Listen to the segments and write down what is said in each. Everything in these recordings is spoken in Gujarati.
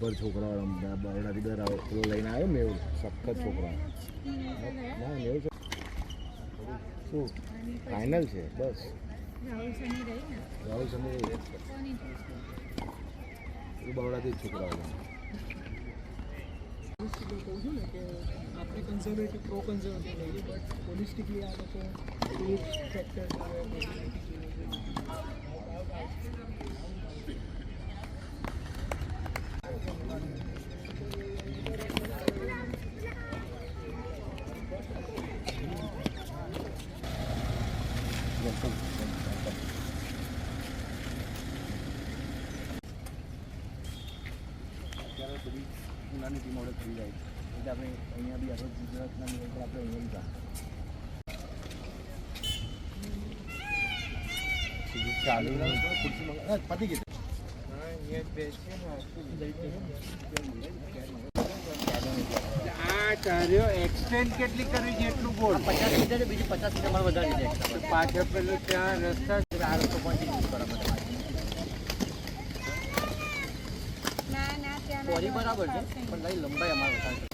જબ્બર છોકરાઓ રમતા બરોડાથી પેલો લઈને આવ્યો મેં સખત છોકરા ના મેં શું? ફાઇનલ છે બસ. રાહુલ સમી એ બરોડાથી જ છોકરાઓ છે. કહું છું ને કે આપણે કન્ઝર્વેટિવ પ્રો કન્ઝર્વેટિવ લઈએ બટ પોલિસ્ટિકલી આ લોકો એક ફેક્ટર અત્યારે બધી ઉનાની ટીમ ઓર્ડર થઈ જાય એટલે આપણે અહીંયા બી આપણે ગુજરાતના નિયમ પર આપણે અહીંયા બી ચાલુ ખુરશી મંગા પતી ગઈ આ કાર્યો એક્સટેન્ડ કેટલી કરવી છે? એટલું બોલ. પચાસ મીટર બીજી પચાસ મીટર મારે વધારી છે. પાછળ પેલું ત્યાં રસ્તા આ રસ્તો પહોંચી બરાબર ના ના ત્યાં બોરી બરાબર છે પણ લંબાઈ અમારે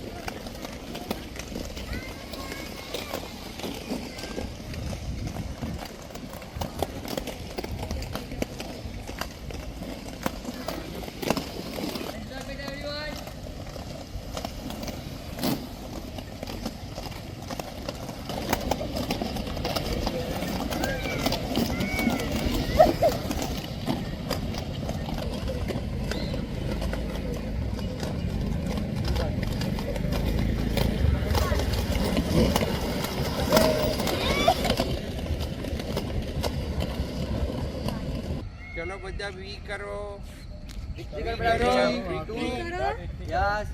વધારે કરો વી કરો યસ.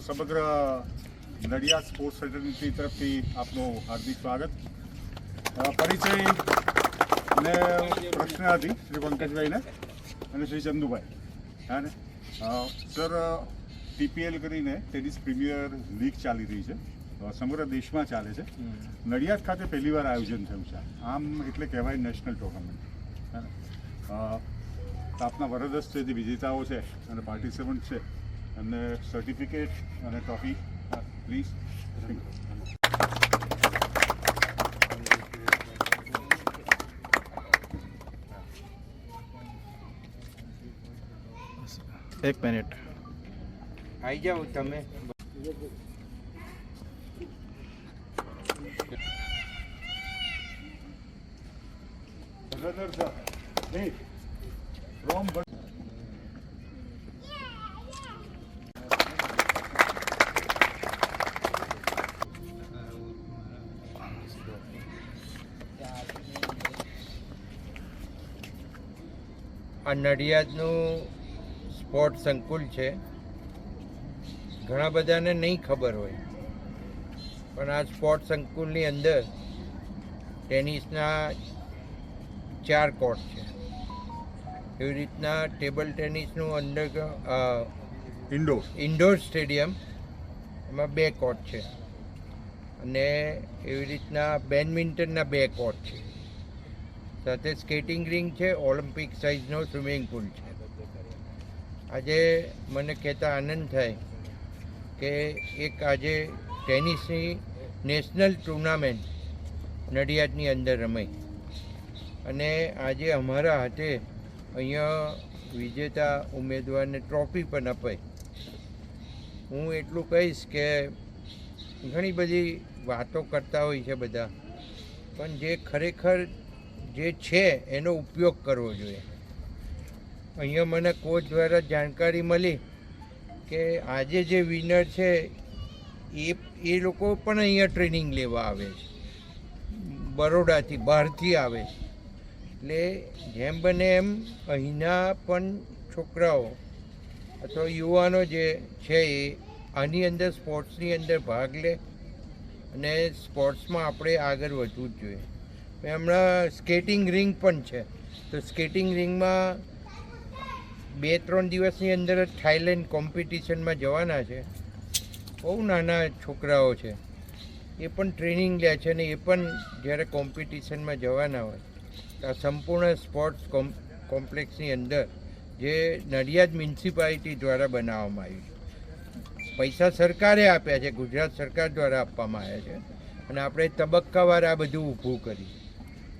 સમગ્ર નડિયાદ સ્પોર્ટ્સ ફેડરેશન તરફથી આપનું હાર્દિક સ્વાગત. પરિચય અને પ્રશ્ન હતી શ્રી પંકજભાઈને અને શ્રી ચંદુભાઈ. હા ને? સર ટીપીએલ કરીને ટેનિસ પ્રીમિયર લીગ ચાલી રહી છે. સમગ્ર દેશમાં ચાલે છે. નડિયાદ ખાતે પહેલીવાર આયોજન થયું છે. આમ એટલે કહેવાય નેશનલ ટુર્નામેન્ટ. હા ને? આપના વરદસ્ત જે વિજેતાઓ છે અને પાર્ટિસિપન્ટ છે. એમને સર્ટિફિકેટ અને ટ્રોફી પ્લીઝ એક મિનિટ આવી જાઓ તમે Brother, sir. Hey, from આ નડિયાદનું સ્પોર્ટ સંકુલ છે. ઘણા બધાને નહીં ખબર હોય. પણ આ સ્પોર્ટ સંકુલની અંદર ટેનિસના ચાર કોર્ટ છે. એવી રીતના ટેબલ ટેનિસનું અંદર ઇન્ડોર. ઇન્ડોર સ્ટેડિયમ એમાં બે કોર્ટ છે. અને એવી રીતના બેડમિન્ટનના બે કોર્ટ છે. સાથે સ્કેટિંગ રિંગ છે ઓલિમ્પિક સાઇઝનો સ્વિમિંગ પુલ છે. આજે મને કહેતા આનંદ થાય કે એક આજે ટેનિસની નેશનલ ટુર્નામેન્ટ નડિયાદની અંદર રમાઈ. અને આજે અમારા હાથે અહીંયા વિજેતા ઉમેદવારને ટ્રોફી પણ અપાઈ. હું એટલું કહીશ કે ઘણી બધી વાતો કરતા હોય છે બધા, પણ જે ખરેખર જે છે એનો ઉપયોગ કરવો જોઈએ. અહીંયા મને કોચ દ્વારા જાણકારી મળી કે આજે જે વિનર છે, એ એ લોકો પણ અહીંયા ટ્રેનિંગ લેવા આવે છે. બરોડાથી, બહારથી આવે છે. એટલે જેમ બને એમ અહીંના પણ છોકરાઓ અથવા યુવાનો જે છે એ આની અંદર સ્પોર્ટ્સની અંદર ભાગ લે અને સ્પોર્ટ્સમાં આપણે આગળ વધવું જ જોઈએ. હમણાં સ્કેટિંગ રિંગ પણ છે. તો સ્કેટિંગ રિંગમાં બે ત્રણ દિવસની અંદર જ થાઈલેન્ડ કોમ્પિટિશનમાં જવાના છે. બહુ નાના છોકરાઓ છે. એ પણ ટ્રેનિંગ લે છે ને એ પણ જ્યારે કોમ્પિટિશનમાં જવાના હોય. તો આ સંપૂર્ણ સ્પોર્ટ્સ કોમ્પ કોમ્પ્લેક્સની અંદર જે નડિયાદ મ્યુનિસિપાલિટી દ્વારા બનાવવામાં આવ્યું છે. પૈસા સરકારે આપ્યા છે, ગુજરાત સરકાર દ્વારા આપવામાં આવ્યા છે. અને આપણે તબક્કાવાર આ બધું ઊભું કરી.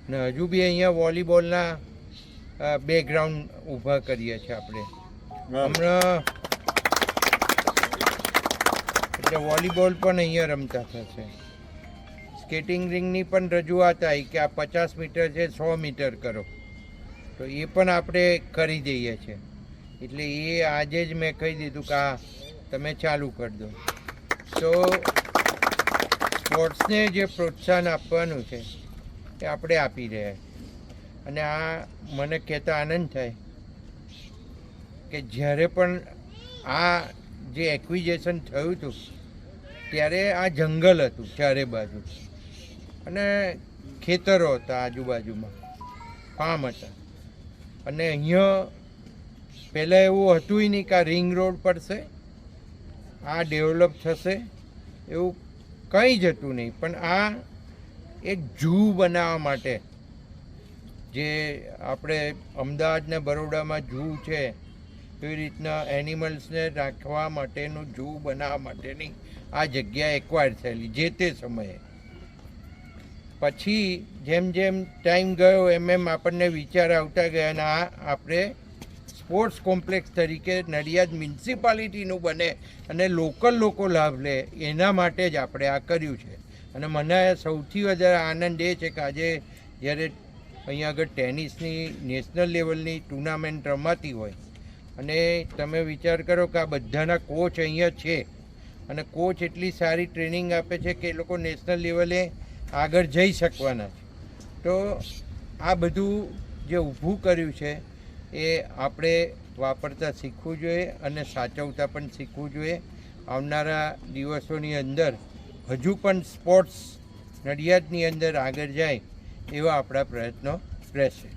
અને હજુ બી અહીંયા વોલીબોલના બેકગ્રાઉન્ડ ઊભા કરીએ છીએ આપણે. હમણાં એટલે વોલીબોલ પણ અહીંયા રમતા થશે સ્કેટિંગ રિંગની પણ રજૂઆત આવી કે આ પચાસ મીટર છે સો મીટર કરો. તો એ પણ આપણે કરી દઈએ છીએ એટલે એ આજે જ મેં કહી દીધું કે આ તમે ચાલુ કરી દો. તો સ્પોર્ટ્સને જે પ્રોત્સાહન આપવાનું છે એ આપણે આપી રહ્યા અને આ મને કહેતા આનંદ થાય કે જ્યારે પણ આ જે એક્વિઝેશન થયું હતું, ત્યારે આ જંગલ હતું ચારે બાજુ. અને ખેતરો હતા આજુબાજુમાં, ફાર્મ હતા. અને અહીંયા પહેલાં એવું હતું નહીં કે આ રિંગ રોડ પડશે, આ ડેવલપ થશે, એવું કંઈ જ હતું નહીં. પણ આ એક જૂ બનાવવા માટે. જે આપણે અમદાવાદને બરોડામાં જૂ છે, એવી રીતના એનિમલ્સને રાખવા માટેનું જૂ બનાવવા માટેની આ જગ્યા એક્વાયર થયેલી, જે તે સમયે. પછી જેમ જેમ ટાઈમ ગયો, એમ એમ આપણને વિચાર આવતા ગયા અને આ આપણે સ્પોર્ટ્સ કોમ્પ્લેક્સ તરીકે નડિયાદ મ્યુનિસિપાલિટીનું બને અને લોકલ લોકો લાભ લે, એના માટે જ આપણે આ કર્યું છે. અને મને સૌથી વધારે આનંદ એ છે કે આજે જ્યારે અહીંયા આગળ ટેનિસની નેશનલ લેવલની ટુર્નામેન્ટ રમાતી હોય અને તમે વિચાર કરો કે આ બધાના કોચ અહીંયા છે અને કોચ એટલી સારી ટ્રેનિંગ આપે છે કે એ લોકો નેશનલ લેવલે આગળ જઈ શકવાના છે. તો આ બધું જે ઊભું કર્યું છે એ આપણે વાપરતા શીખવું જોઈએ અને સાચવતા પણ શીખવું જોઈએ. આવનારા દિવસોની અંદર હજુ પણ સ્પોર્ટ્સ નડિયાદની અંદર આગળ જાય એવા આપણા પ્રયત્નો રહેશે.